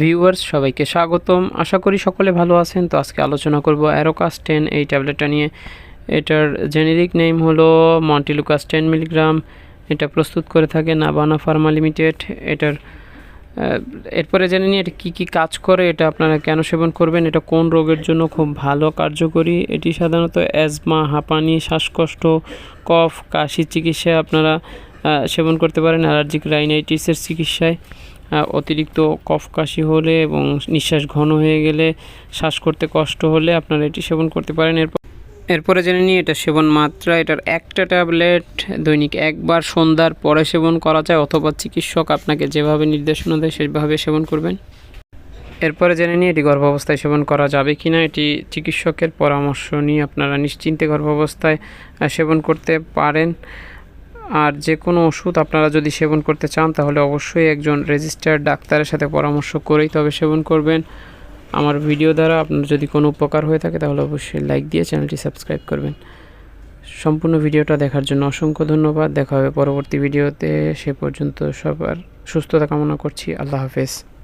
Viewers, সবাইকে স্বাগতম। আশা করি সকলে ভালো আছেন। তো আজকে আলোচনা করব অ্যারোকাস টেন এই ট্যাবলেটটা নিয়ে। এটার জেনেরিক নেম হলো মন্টিলুকাস টেন মিলিগ্রাম এটা প্রস্তুত করে থাকে নাবানা ফার্মা লিমিটেড এটার এরপরে জেনে নিই এটা কী কী কাজ করে, এটা আপনারা কেন সেবন করবেন, এটা কোন রোগের জন্য খুব ভালো কার্যকরী। এটি সাধারণত অ্যাজমা, হাঁপানি, শ্বাসকষ্ট, কফ, কাশি চিকিৎসায় আপনারা সেবন করতে পারেন। অ্যালার্জিক রাইনাইটিসের চিকিৎসায়। অতিরিক্ত কফ কাশি হলে এবং নিঃশ্বাস ঘন হয়ে গেলে শ্বাস করতে কষ্ট হলে আপনারা এটি সেবন করতে পারেন। এরপর এরপরে জেনে নিই, এটা সেবন মাত্রা, এটার একটা ট্যাবলেট দৈনিক একবার সন্ধ্যার পরে সেবন করা যায় অথবা চিকিৎসক আপনাকে যেভাবে নির্দেশনা দেয় সেভাবে সেবন করবেন। এরপরে জেনে নিই, এটি গর্ভাবস্থায় সেবন করা যাবে কি না এটি চিকিৎসকের পরামর্শ নিয়ে আপনারা নিশ্চিন্তে গর্ভাবস্থায় সেবন করতে পারেন। আর যে কোনো ওষুধ আপনারা যদি সেবন করতে চান, তাহলে অবশ্যই একজন রেজিস্টার্ড ডাক্তারের সাথে পরামর্শ করেই তবে সেবন করবেন। আমার ভিডিও দ্বারা আপনার যদি কোনো উপকার হয়ে থাকে, তাহলে অবশ্যই লাইক দিয়ে চ্যানেলটি সাবস্ক্রাইব করবেন। সম্পূর্ণ ভিডিওটা দেখার জন্য অসংখ্য ধন্যবাদ। দেখা হবে পরবর্তী ভিডিওতে। সে পর্যন্ত সবার সুস্থতা কামনা করছি। আল্লাহ হাফেজ।